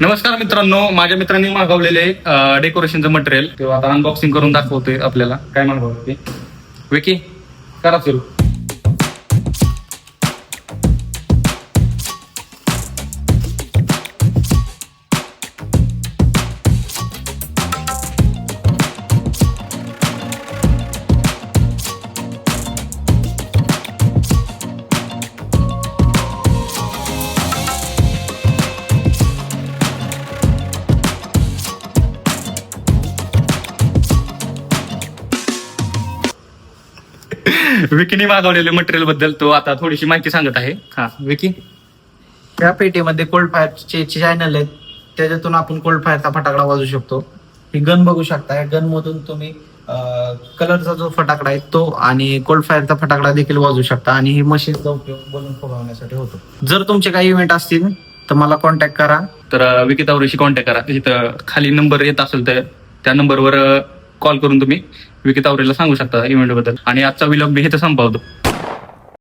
नमस्कार मित्रांनो माझ्या मित्रांनी मागवलेले डेकोरेशनचं मटेरियल किंवा आता अनबॉक्सिंग करून दाखवतोय आपल्याला. काय मागवलं ते? विकी करा सुरू. विकीने मागवलेले मटेरियलबद्दल तो आता थोडीशी माहिती सांगत आहे. हा विकी? या पेटीमध्ये कोल्ड फायरचे चॅनल आहेत. त्याच्यातून आपण कोल्ड फायरचा फटाकडा वाजवू शकतो. ही गन बघू शकता. या गन मधून तुम्ही कलरचा जो फटाकडा आहे तो आणि कोल्ड फायरचा फटाकडा देखील वाजवू शकता. आणि ही मशीनचा उपयोग बलून फुगवण्यासाठी होतो. जर तुमचे काही इव्हेंट असतील तर मला कॉन्टॅक्ट करा. तर अं, विकी तावरेशी कॉन्टॅक्ट करा. तिथं खाली नंबर येत असेल तर त्या नंबरवर कॉल करून तुम्ही विकितावरेला सांगू शकता इव्हेंटबद्दल. आणि आजचा विलॉग मी तर संपवतो.